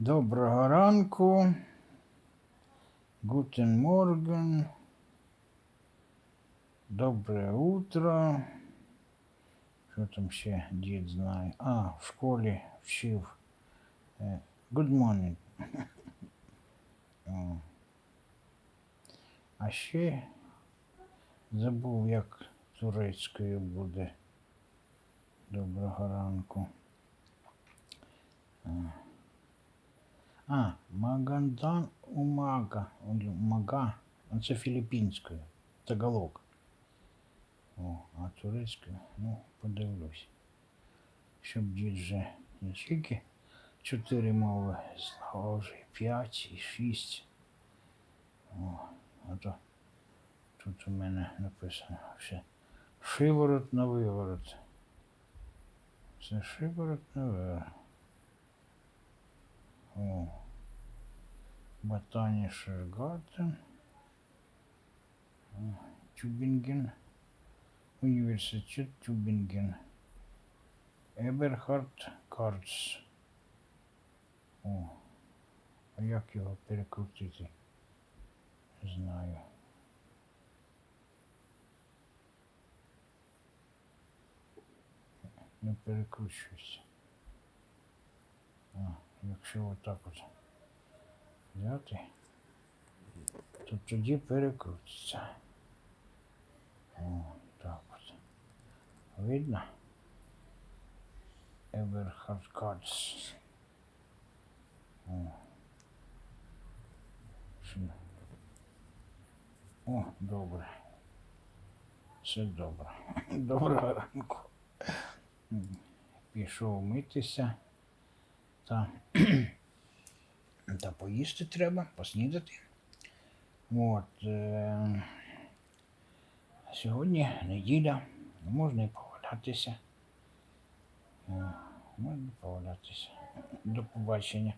Доброго ранку. Гутен Морген. Доброе утро. Що там ще дід знає? А, в школі вчив. Е, Good morning. А ще забув, як турецькою буде. Доброго ранку. А, Магандан Умага. Мага. Це філіппінською. Тагалок. О, а турецькою, ну, подивлюсь. Щоб дід вже не тільки чотири мови знав, вже п'ять, і шість. О, а то тут у мене написано все. Шиворот на виворот. Це шиворот на виворот. Ботанischen Garten. Тюбінген. Університет Тюбінген. Еберхард Карц. О. А як його перекрутити? Не знаю. Не перекручується. А, якщо отак от взяти, то тоді перекрутиться. О, так от. Видно? Eberhard Katz. О. О, добре. Все добре. Доброго ранку. Пішов митися. Та, та поїсти треба, поснідати. От, е, сьогодні неділя, можна і повалятися. Е, Можна повалятися. До побачення.